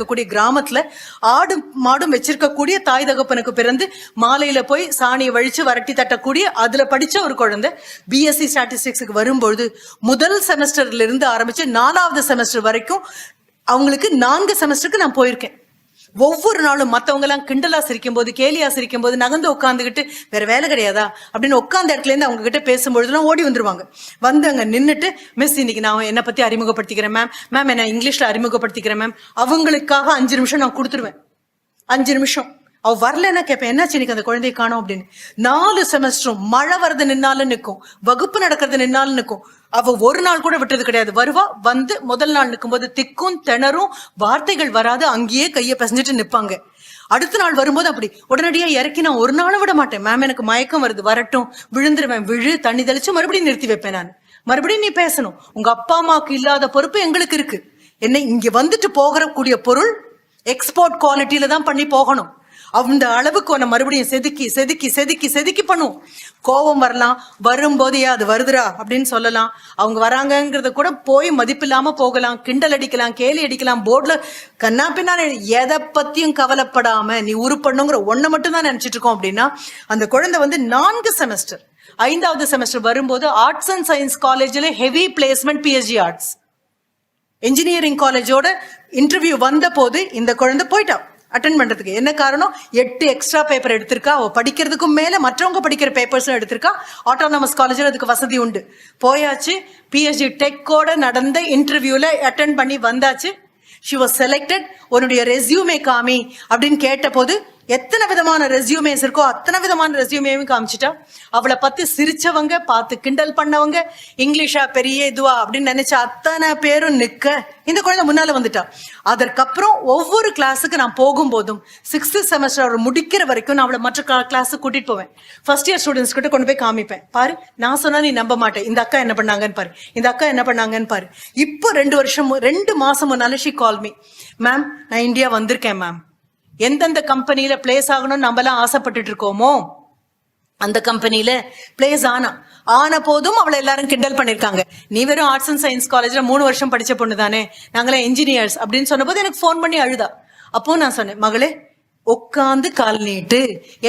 இருக்கக்கூடிய கிராமத்துல ஆடு மாடும் வச்சிருக்கக்கூடிய தாய் தகப்பனுக்கு பிறந்து மாலையில போய் சாணியை வழிச்சு வரட்டி தட்டக்கூடிய அதுல படிச்ச ஒரு குழந்தை பிஎஸ்சி ஸ்டாட்டிஸ்டிக்ஸுக்கு வரும்பொழுது முதல் செமஸ்டர்ல இருந்து ஆரம்பிச்சு நாலாவது செமஸ்டர் வரைக்கும் அவங்களுக்கு நான்கு செமஸ்டருக்கு நான் போயிருக்கேன். ஒவ்வொரு நாளும் மத்தவங்க எல்லாம் கிண்டலா சிரிக்கும் போது கேலியா சிரிக்கும் போது நகர்ந்து உட்காந்துக்கிட்டு வேற வேலை கிடையாதா? அப்படின்னு உட்காந்த இடத்துல இருந்து அவங்க கிட்ட பேசும்பொழுதுலாம் ஓடி வந்துருவாங்க. வந்து அங்க நின்றுட்டு மிஸ் இன்னைக்கு நான் என்னை பத்தி அறிமுகப்படுத்திக்கிறேன் மேம் மேம் என்ன இங்கிலீஷ்ல அறிமுகப்படுத்திக்கிறேன் மேம் அவங்களுக்காக அஞ்சு நிமிஷம் நான் கொடுத்துருவேன். அஞ்சு நிமிஷம். அவ வரலன்னா கேட்பேன் என்னாச்சு இன்னைக்கு அந்த குழந்தைய காணும்? அப்படின்னு. நாலு செமஸ்டரும் மழை வரது நின்னாலும் நிற்கும் வகுப்பு நடக்கிறது நின்னாலும் நிற்கும் அவ ஒரு நாள் கூட விட்டது கிடையாது. வருவா வந்து முதல் நாள் நிற்கும்போது திக்கும் திணறும் வார்த்தைகள் வராது அங்கேயே கையை பசஞ்சிட்டு நிற்பாங்க அடுத்த நாள் வரும்போது அப்படி உடனடியா இறக்கி நான் ஒரு நாளும் விட மாட்டேன். மேம் எனக்கு மயக்கம் வருது. வரட்டும். விழுந்துருவேன். விழு தண்ணி தெளிச்சு மறுபடியும் நிறுத்தி வைப்பேன் நான். மறுபடியும் நீ பேசணும். உங்க அப்பா அம்மாவுக்கு இல்லாத பொறுப்பு எங்களுக்கு இருக்கு. என்ன இங்க வந்துட்டு போகிற கூடிய பொருள் எக்ஸ்போர்ட் குவாலிட்டியில தான் பண்ணி போகணும். அந்த அளவுக்கு உன்னை மறுபடியும் செதுக்கி செதுக்கி செதுக்கி செதுக்கி பண்ணும். கோபம் வரலாம். வரும்போதே அது வருதுடா அப்படின்னு சொல்லலாம். அவங்க வராங்கங்கிறத கூட போய் மதிப்பில்லாம போகலாம். கிண்டல் அடிக்கலாம் கேலி அடிக்கலாம் போர்டில் கண்ணா பின்னா எதை பத்தியும் கவலைப்படாம நீ உருப்படணுங்கிற ஒன்றை மட்டும் தான் நினைச்சிட்டு இருக்கோம் அப்படின்னா அந்த குழந்தை வந்து நான்கு செமஸ்டர் ஐந்தாவது செமஸ்டர் வரும்போது ஆர்ட்ஸ் அண்ட் சயின்ஸ் காலேஜில் heavy placement PhD arts engineering காலேஜோட இன்டர்வியூ வந்த போது இந்த குழந்தை போயிட்டான் அட்டன் பண்ணுறதுக்கு என்ன காரணம்? எட்டு எக்ஸ்ட்ரா பேப்பர் எடுத்திருக்கா. அவள் படிக்கிறதுக்கும் மேலே மற்றவங்க படிக்கிற பேப்பர்ஸும் எடுத்திருக்கா. ஆட்டோனமஸ் காலேஜில் அதுக்கு வசதி உண்டு. போயாச்சு. பிஹெச்டி டெக்கோட நடந்த இன்டர்வியூவில் அட்டன் பண்ணி வந்தாச்சு. ஷி வாஸ் செலக்டட் உன்னுடைய ரெஸ்யூமே காமி அப்படின்னு கேட்டபோது எத்தனை விதமான ரெஸ்யூமேஸ் இருக்கோ அத்தனை விதமான ரெசியூமேவும் காமிச்சிட்டா அவளை பத்தி சிரிச்சவங்க பார்த்து கிண்டல் பண்ணவங்க இங்கிலீஷா பெரிய இதுவா அப்படின்னு நினைச்ச அத்தனை பேரும் நிக்க. இந்த குழந்தை முன்னால வந்துட்டா. அதற்கப்புறம் ஒவ்வொரு கிளாஸுக்கு நான் போகும்போதும் சிக்ஸ்த் செமஸ்டர் அவர் முடிக்கிற வரைக்கும் நான் அவளை மற்ற கிளாஸுக்கு கூட்டிட்டு போவேன். ஃபர்ஸ்ட் இயர் ஸ்டூடெண்ட்ஸ் கிட்ட கொண்டு போய் காமிப்பேன். பாரு நான் சொன்னா நீ நம்ப மாட்டேன். இந்த அக்கா என்ன பண்ணாங்கன்னு பாரு. இந்த அக்கா என்ன பண்ணாங்கன்னு பாரு. இப்போ ரெண்டு வருஷம் ரெண்டு மாசம் முன்னால ஷி கால் மீ மேம் நான் இந்தியா வந்திருக்கேன் மேம் எந்தெந்த கம்பெனியில பிளேஸ் ஆகணும்னு நம்மலாம் ஆசைப்பட்டுட்டு இருக்கோமோ அந்த கம்பெனியில பிளேஸ் ஆனா ஆன போதும் அவளை எல்லாரும் கிண்டல் பண்ணிருக்காங்க. நீ வெறும் ஆர்ட்ஸ் அண்ட் சயின்ஸ் காலேஜ்ல மூணு வருஷம் படிச்ச பொண்ணு தானே நாங்களாம் இன்ஜினியர்ஸ் அப்படின்னு சொன்னபோது எனக்கு ஃபோன் பண்ணி அழுதா. அப்போ நான் சொன்னேன் மகளே உட்காந்து கால் நீட்டு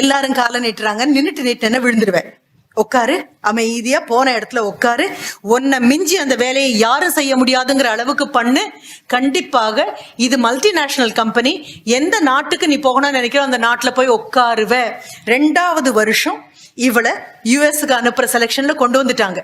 எல்லாரும் காலை நீட்டுறாங்க நின்னுட்டு நீட்டுன்னு விழுந்துருவேன். உட்காரு. அமைதியா போன இடத்துல உட்காரு. உன்னை மிஞ்சி அந்த வேலையை யாரும் செய்ய முடியாதுங்கிற அளவுக்கு பண்ணு. கண்டிப்பாக இது மல்டிநேஷனல் கம்பெனி எந்த நாட்டுக்கு நீ போகணும்னு நினைக்கிறோ அந்த நாட்டில் போய் உட்காருவ. ரெண்டாவது வருஷம் இவளை யூஎஸ்க்கு அனுப்புற செலெக்ஷன்ல கொண்டு வந்துட்டாங்க.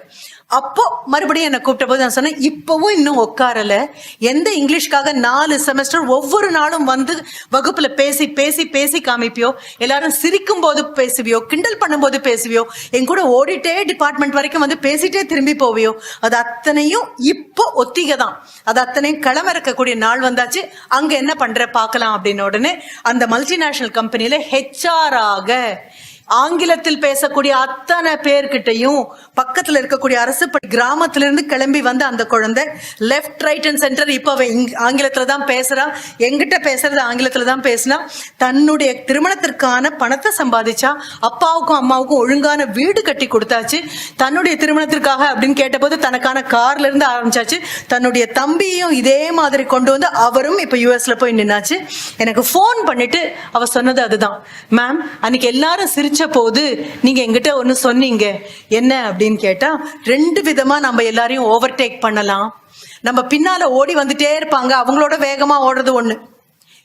அப்போ மறுபடியும் என்னை கூப்பிட்ட போது நான் சொன்னேன் இப்பவும் இன்னும் உட்காரல. எந்த இங்கிலீஷ்க்காக நாலு செமஸ்டர் ஒவ்வொரு நாளும் வந்து வகுப்புல பேசி பேசி பேசி காமிப்பியோ? எல்லாரும் சிரிக்கும் போது பேசுவியோ? கிண்டல் பண்ணும்போது பேசுவியோ? என் கூட ஓடிட்டே டிபார்ட்மெண்ட் வரைக்கும் வந்து பேசிட்டே திரும்பி போவியோ? அது அத்தனையும் இப்போ ஒத்திகை தான். அது அத்தனையும் களமிறக்கக்கூடிய நாள் வந்தாச்சு. அங்க என்ன பண்ற? பார்க்கலாம். அப்படின்னு உடனே அந்த மல்டிநேஷனல் கம்பெனியில ஹெச்ஆர் ஆக ஆங்கிலத்தில் பேசக்கூடிய அத்தனை பேர்கிட்டையும் பக்கத்துல இருக்கக்கூடிய அரசு பள்ளி கிராமத்துல இருந்து கிளம்பி வந்த அந்த குழந்தை லெஃப்ட் ரைட் அண்ட் சென்டர் இப்போ இங் ஆங்கிலத்துல தான் பேசுறா. எங்கிட்ட பேசுறது ஆங்கிலத்துல தான் பேசினா தன்னுடைய திருமணத்திற்கான பணத்தை சம்பாதிச்சா அப்பாவுக்கும் அம்மாவுக்கும் ஒழுங்கான வீடு கட்டி கொடுத்தாச்சு. தன்னுடைய திருமணத்திற்காக அப்படின்னு கேட்டபோது தனக்கான கார்ல இருந்து ஆரம்பிச்சாச்சு. தன்னுடைய தம்பியையும் இதே மாதிரி கொண்டு வந்து அவரும் இப்ப யூஎஸ்ல போய் நின்னாச்சு. எனக்கு ஃபோன் பண்ணிட்டு அவ சொன்னது அதுதான். மேம் அன்னைக்கு எல்லாரும் சிரிச்சு போது நீங்க எங்கிட்ட ஒன்று சொன்னீங்க. என்ன அப்படின்னு கேட்டா ரெண்டு விதமா நம்ம எல்லாரையும் ஓவர்டேக் பண்ணலாம். நம்ம பின்னால ஓடி வந்துட்டே இருப்பாங்க. அவங்களோட வேகமா ஓடுறது ஒண்ணு.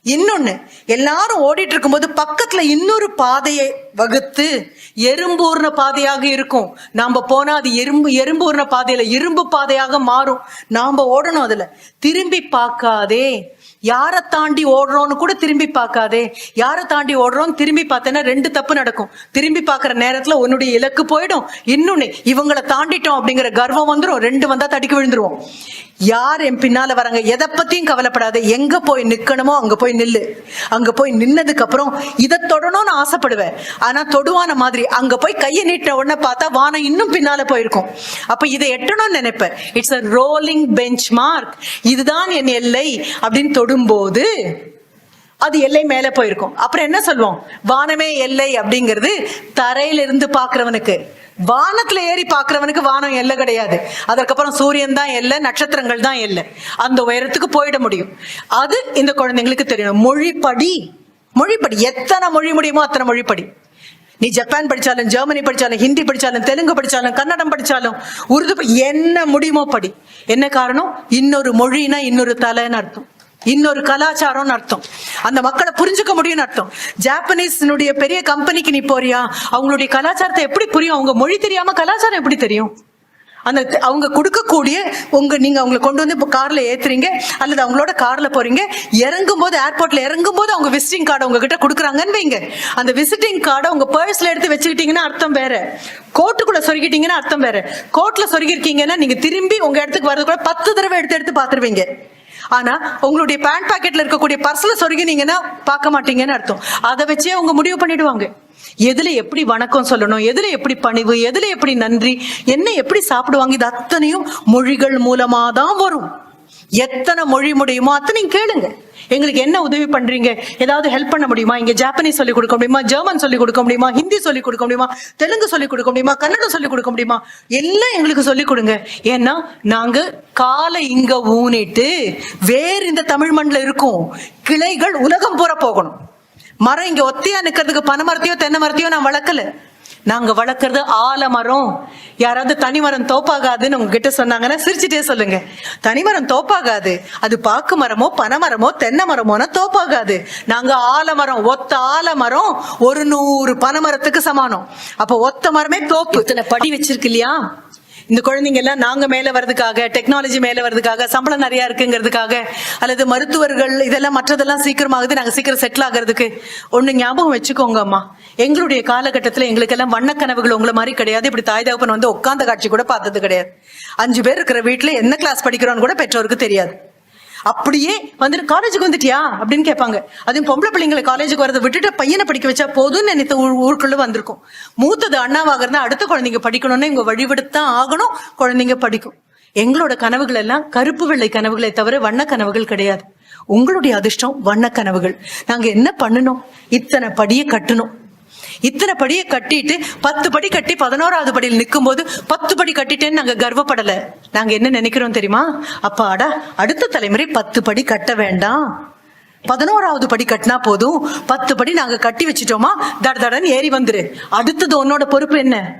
இன்னொன்னு எல்லாரும் ஓடிட்டு இருக்கும்போது பக்கத்துல இன்னொரு பாதையை வகுத்து எறும்பூர்ண பாதையாக இருக்கும். நாம போனா அது எறும்பு எறும்பூர்ண பாதையில இரும்பு பாதையாக மாறும். நாம ஓடணும் அதுல. திரும்பி பார்க்காதே. யாரை தாண்டி ஓடுறோன்னு கூட திரும்பி பார்க்காதே. யாரை தாண்டி ஓடுறோன்னு திரும்பி பார்த்தேன்னா ரெண்டு தப்பு நடக்கும். திரும்பி பார்க்குற நேரத்தில் உன்னுடைய இலக்கு போயிடும். இன்னொன்னு இவங்களை தாண்டிட்டோம் அப்படிங்கிற கர்வம் வந்துடும் ரெண்டு வந்தா தடிக்க விழுந்துருவோம். யார் என் பின்னால வராங்க? எதை பத்தியும் கவலைப்படாது. எங்க போய் நிக்கணுமோ அங்க போய் நில்லு. அங்க போய் நின்னதுக்கு அப்புறம் இதை தொடணும்னு ஆசைப்படுவேன். ஆனா தொடுவான மாதிரி அங்க போய் கையை நீட்டின உடனே பார்த்தா வானம் இன்னும் பின்னால போயிருக்கும். அப்ப இதை எட்டணும்னு நினைப்பேன். It's a rolling benchmark இதுதான் என் எல்லை அப்படின்னு தொடும்போது அது எல்லை மேல போயிருக்கும். அப்புறம் என்ன சொல்லுவோம்? வானமே எல்லை அப்படிங்கிறது தரையிலிருந்து பாக்குறவனுக்கு வானத்துல ஏறி பாக்குறவனுக்கு வானம் எல்லை கிடையாது. அதற்கப்புறம் சூரியன் தான் எல்லை நட்சத்திரங்கள் தான் எல்லை. அந்த உயரத்துக்கு போயிட முடியும். அது இந்த குழந்தைங்களுக்கு தெரியணும். மொழிப்படி மொழிப்படி. எத்தனை மொழி முடியுமோ அத்தனை மொழிப்படி. நீ ஜப்பான் படிச்சாலும் ஜெர்மனி படிச்சாலும் ஹிந்தி படிச்சாலும் தெலுங்கு படிச்சாலும் கன்னடம் படிச்சாலும் உருது படி- என்ன முடியுமோ படி. என்ன காரணம்? இன்னொரு மொழினா இன்னொரு தலைன்னு அர்த்தம். இன்னொரு கலாச்சாரம்னு அர்த்தம். அந்த மக்களை புரிஞ்சுக்க முடியும்னு அர்த்தம். ஜாப்பனீஸ்னுடைய பெரிய கம்பெனிக்கு நீ போறியா? அவங்களுடைய கலாச்சாரத்தை எப்படி புரியும்? அவங்க மொழி தெரியாம கலாச்சாரம் எப்படி தெரியும்? அந்த அவங்க கொடுக்கக்கூடிய உங்க நீங்க அவங்களை கொண்டு வந்து இப்போ கார்ல ஏத்துறீங்க அல்லது அவங்களோட கார்ல போறீங்க இறங்கும் போது ஏர்போர்ட்ல இறங்கும் போது அவங்க விசிட்டிங் கார்டு உங்ககிட்ட கொடுக்குறாங்கன்னு வைங்க. அந்த விசிட்டிங் கார்டை உங்க பர்ஸ்ல எடுத்து வச்சுக்கிட்டீங்கன்னா அர்த்தம் வேற. கோர்ட்டுக்குள்ள சொருகிட்டீங்கன்னா அர்த்தம் வேற. கோர்ட்ல சொருகிருக்கீங்கன்னா நீங்க திரும்பி உங்க இடத்துக்கு வரது கூட பத்து தடவை எடுத்து எடுத்து பாத்துருவீங்க ஆனா உங்களுடைய பேண்ட் பாக்கெட்ல இருக்கக்கூடிய பர்ஸ்ல சொருகினீங்கன்னா பார்க்க மாட்டீங்கன்னு அர்த்தம். அதை வச்சே அவங்க முடிவு பண்ணிடுவாங்க. எதுல எப்படி வணக்கம் சொல்லணும்? எதுல எப்படி பணிவு? எதுல எப்படி நன்றி? என்ன எப்படி சாப்பிடுவாங்க? இது அத்தனையும் மொழிகள் மூலமா தான் வரும். எத்தனை மொழி முடியுமோ அத்தனையும் கேளுங்க. எங்களுக்கு என்ன உதவி பண்றீங்க? ஏதாவது ஹெல்ப் பண்ண முடியுமா? இங்க ஜாப்பனீஸ் சொல்லி கொடுக்க முடியுமா? ஜெர்மன் சொல்லி கொடுக்க முடியுமா? ஹிந்தி சொல்லி கொடுக்க முடியுமா? தெலுங்கு சொல்லி கொடுக்க முடியுமா? கன்னடம் சொல்லி கொடுக்க முடியுமா? எல்லாம் எங்களுக்கு சொல்லி கொடுங்க. ஏன்னா நாங்க காலை இங்க ஊனிட்டு வேறு இந்த தமிழ் மண்ணில் இருக்கும். கிளைகள் உலகம் பூரா போகணும். மரம் இங்க ஒத்தையா நிக்கிறதுக்கு பனை மரத்தையோ தென்னை மரத்தையோ நான் வளர்க்கல. நாங்க வளர்க்கறது ஆலமரம் யாராவது தனிமரம் தோப்பாகாதுன்னு உங்ககிட்ட சொன்னாங்கன்னா சிரிச்சுட்டே சொல்லுங்க. தனிமரம் தோப்பாகாது. அது பாக்கு மரமோ பனை மரமோ தென்னை மரமோனா தோப்பாகாது. நாங்க ஆலமரம் ஒத்த ஆலமரம் ஒரு நூறு பனை மரத்துக்கு சமானம். அப்ப ஒத்த மரமே தோப்பு. இத்தனை படி வச்சிருக்கு இல்லையா? இந்த குழந்தைங்க எல்லாம் நாங்க மேல வர்றதுக்காக டெக்னாலஜி மேல வர்றதுக்காக சம்பளம் நிறைய இருக்குங்கிறதுக்காக அல்லது மருத்துவர்கள் இதெல்லாம் மற்றதெல்லாம் சீக்கிரமாகுது நாங்க சீக்கிரம் செட்டில் ஆகிறதுக்கு. ஒண்ணு ஞாபகம் வச்சுக்கோங்க அம்மா. எங்களுடைய காலகட்டத்துல எங்களுக்கு எல்லாம் வண்ண கனவுகள் உங்களை மாதிரி கிடையாது. இப்படி தாய் தகப்பன் வந்து உட்காந்த காட்சி கூட பார்த்தது கிடையாது. அஞ்சு பேர் இருக்கிற வீட்டுல என்ன கிளாஸ் படிக்கிறோன்னு கூட பெற்றோருக்கு தெரியாது. அப்படியே வந்துட்டு காலேஜுக்கு வந்துட்டியா? அப்படின்னு கேட்பாங்க. அதுவும் பொம்பளை பிள்ளைங்களை காலேஜுக்கு வரதை விட்டுட்டு பையனை படிக்க வச்சா போதும்னு நினைத்த ஊ- ஊருக்குள்ள வந்திருக்கும். மூத்தது அண்ணாவாக இருந்தா அடுத்த குழந்தைங்க படிக்கணும்னு இவங்க வழிவிடுத்தான் ஆகணும் குழந்தைங்க படிக்கும். எங்களோட கனவுகள் எல்லாம் கருப்பு வெள்ளை கனவுகளை தவிர வண்ண கனவுகள் கிடையாது. உங்களுடைய அதிர்ஷ்டம் வண்ண கனவுகள். நாங்க என்ன பண்ணணும்? இத்தனை படியை கட்டணும். இத்தனை படியை கட்டிட்டு பத்து படி கட்டி பதினோராவது படியில் நிற்கும் போது பத்து படி கட்டிட்டேன்னு நாங்க கர்வப்படல. நாங்க என்ன நினைக்கிறோம் தெரியுமா? அப்பாடா அடுத்த தலைமுறை பத்து படி கட்ட வேண்டாம். பதினோராவது படி கட்டினா போதும். பத்து படி நாங்க கட்டி வச்சிட்டோமா? தட தடன்னு ஏறி வந்துரு. அடுத்தது உன்னோட பொறுப்பு என்ன?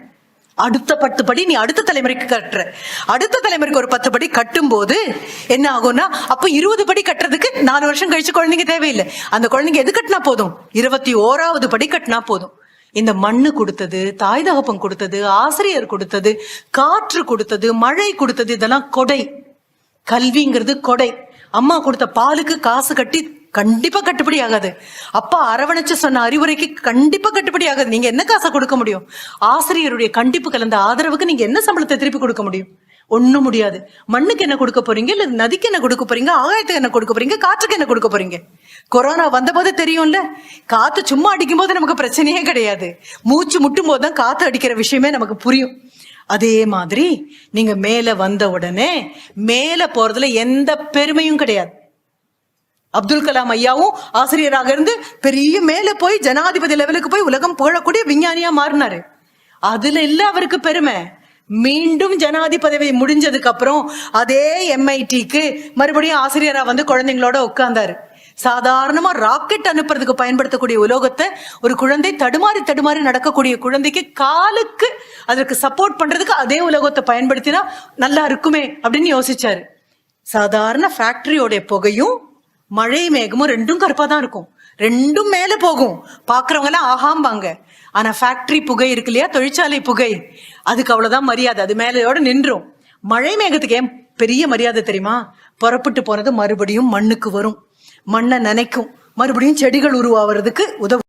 அடுத்த பத்து படி நீ அடுத்த தலைமுறைக்கு கட்டுற. அடுத்த தலைமுறைக்கு ஒரு பத்து படி கட்டும் போது என்ன ஆகும்னா அப்ப இருபது படி கட்டுறதுக்கு நாலு வருஷம் கழிச்சு குழந்தைங்க தேவையில்லை. அந்த குழந்தைங்க எது கட்டினா போதும்? இருபத்தி ஓராவது படி கட்டினா போதும். இந்த மண்ணு கொடுத்தது தாய் தகப்பம் கொடுத்தது ஆசிரியர் கொடுத்தது காற்று கொடுத்தது மழை கொடுத்தது இதெல்லாம் கொடை. கல்விங்கிறது கொடை. அம்மா கொடுத்த பாலுக்கு காசு கட்டி கண்டிப்பா கட்டுப்படி ஆகாது. அப்பா அரவணைச்சு சொன்ன அறிவுரைக்கு கண்டிப்பா கட்டுப்படி ஆகாது. நீங்க என்ன காசை கொடுக்க முடியும்? ஆசிரியருடைய கண்டிப்பு கலந்த ஆதரவுக்கு நீங்க என்ன சம்பளத்தை திருப்பி கொடுக்க முடியும்? ஒன்றும் முடியாது. மண்ணுக்கு என்ன கொடுக்க போறீங்க? இல்ல நதிக்கு என்ன கொடுக்க போறீங்க? ஆகாயத்துக்கு என்ன கொடுக்க போறீங்க? காற்றுக்கு என்ன கொடுக்க போறீங்க? கொரோனா வந்தபோது தெரியும்ல? காத்து சும்மா அடிக்கும் போது நமக்கு பிரச்சனையே கிடையாது. மூச்சு முட்டும் போது தான் காத்து அடிக்கிற விஷயமே நமக்கு புரியும். அதே மாதிரி நீங்க மேல வந்த உடனே மேல போறதுல எந்த பெருமையும் கிடையாது. அப்துல் கலாம் ஐயாவும் ஆசிரியராக இருந்து பெரிய மேல போய் ஜனாதிபதி லெவலுக்கு போய் உலகம் புகழக்கூடிய விஞ்ஞானியா மாறினாரு. அதுல இல்ல அவருக்கு பெருமை. மீண்டும் ஜனாதிபதவி முடிஞ்சதுக்கு அப்புறம் அதே எம்ஐடிக்கு மறுபடியும் ஆசிரியரா வந்து குழந்தைங்களோட உட்கார்ந்தாரு. சாதாரணமா ராக்கெட் அனுப்புறதுக்கு பயன்படுத்தக்கூடிய உலோகத்தை ஒரு குழந்தை தடுமாறி தடுமாறி நடக்கக்கூடிய குழந்தைக்கு காலுக்கு அதற்கு சப்போர்ட் பண்றதுக்கு அதே உலோகத்தை பயன்படுத்தினா நல்லா இருக்குமே அப்படின்னு யோசிச்சாரு. சாதாரண ஃபேக்டரியோட புகையும் மழை மேகமும் ரெண்டும் கருப்பா தான் இருக்கும். ரெண்டும் மேலே போகும். பாக்குறவங்க எல்லாம் ஆகாம்பாங்க. ஆனால் ஃபேக்ட்ரி புகை இருக்கு இல்லையா? தொழிற்சாலை புகை. அதுக்கு அவ்வளோதான் மரியாதை. அது மேலையோட நின்றும். மழை மேகத்துக்கு ஏன் பெரிய மரியாதை தெரியுமா? புறப்பட்டு போனது மறுபடியும் மண்ணுக்கு வரும். மண்ணை நனைக்கும். மறுபடியும் செடிகள் உருவாகிறதுக்கு உதவும்.